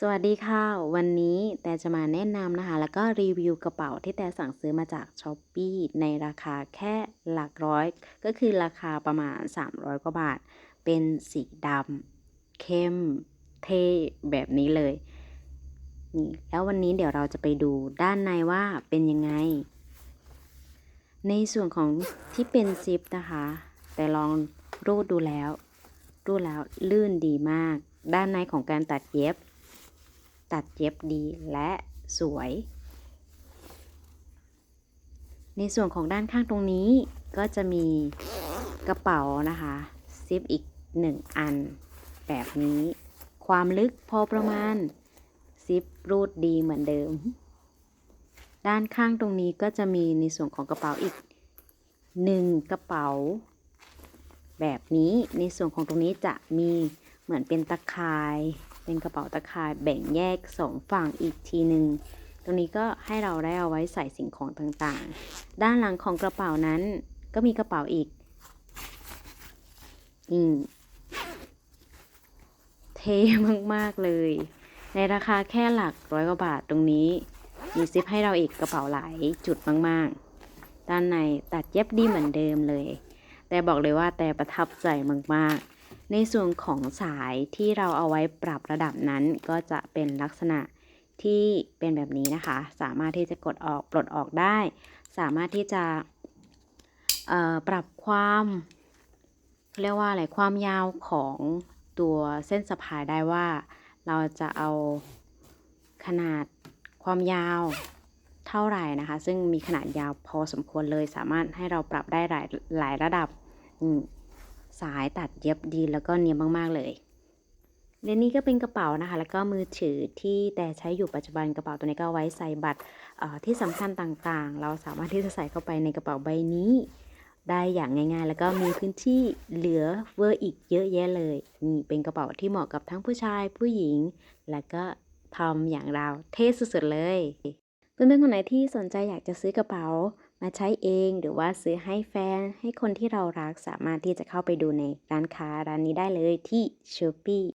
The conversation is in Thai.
สวัสดีค่ะ วันนี้แต่จะมาแนะนำนะคะ แล้วก็รีวิวกระเป๋าที่แต่สั่งซื้อมาจาก Shopee ในราคาแค่หลักร้อย ก็คือราคาประมาณ 300 กว่าบาท เป็นสีดำเข้ม เท่แบบนี้เลยนี่แล้ววันนี้เดี๋ยวเราจะไปดูด้านในว่าเป็นยังไง ในส่วนของที่เป็นซิปนะคะ แต่ลองรูดดูแล้ว รูดแล้วลื่นดีมาก ด้านในของการตัดเย็บ ตัดเย็บดีและสวย ในส่วนของด้านข้างตรงนี้ก็จะมีกระเป๋านะคะซิปอีกหนึ่งอัน แบบนี้ ความลึกพอประมาณซิปรูดดีเหมือนเดิม ด้านข้างตรงนี้ก็จะมีในส่วนของกระเป๋าอีกหนึ่งกระเป๋า แบบนี้ในส่วนของตรงนี้จะมีเหมือนเป็นตะข่าย เป็นกระเป๋าตะข่ายแบ่งแยกสองฝั่งอีกทีหนึ่งตรงนี้ก็ให้เราได้เอาไว้ใส่สิ่งของต่างๆ ด้านหลังของกระเป๋านั้นก็มีกระเป๋าอีกนี่เท่มากๆเลย ในราคาแค่หลักร้อยกว่าบาทตรงนี้มีซิปให้เราอีกกระเป๋าหลายจุดมากๆ ด้านในตัดเย็บดีเหมือนเดิมเลย แต่บอกเลยว่าแต่ประทับใจมากๆ ในส่วนของสายที่เราเอาไว้ปรับระดับนั้นก็จะเป็นลักษณะที่เป็นแบบนี้นะคะ สามารถที่จะกดออกปลดออกได้ สามารถที่จะปรับความเรียกว่าอะไรความยาวของตัวเส้นสะพายได้ว่า เราจะเอาขนาดความยาวเท่าไหร่นะคะ ซึ่งมีขนาดยาวพอสมควรเลย สามารถให้เราปรับได้หลายหลายระดับ สายตัดเย็บดีแล้วก็เนียบมากๆเลยและนี่ก็เป็นกระเป๋านะคะ แล้วก็มือถือที่แต่ใช้อยู่ปัจจุบันกระเป๋าตัวนี้ก็ไว้ใส่บัตรที่สำคัญต่างๆ เราสามารถที่จะใส่เข้าไปในกระเป๋าใบนี้ ได้อย่างง่ายๆ แล้วก็มีพื้นที่เหลือเวอร์อีกเยอะแยะเลยนี่เป็นกระเป๋าที่เหมาะกับทั้งผู้ชายผู้หญิง และก็ทอมอย่างเราเท่สุดๆเลยเพื่อนๆคนไหนที่สนใจอยากจะซื้อกระเป๋า มาใช้เองหรือว่าซื้อให้แฟนให้คนที่เรารักสามารถที่จะเข้าไปดูในร้านค้าร้านนี้ได้เลยที่ Shopee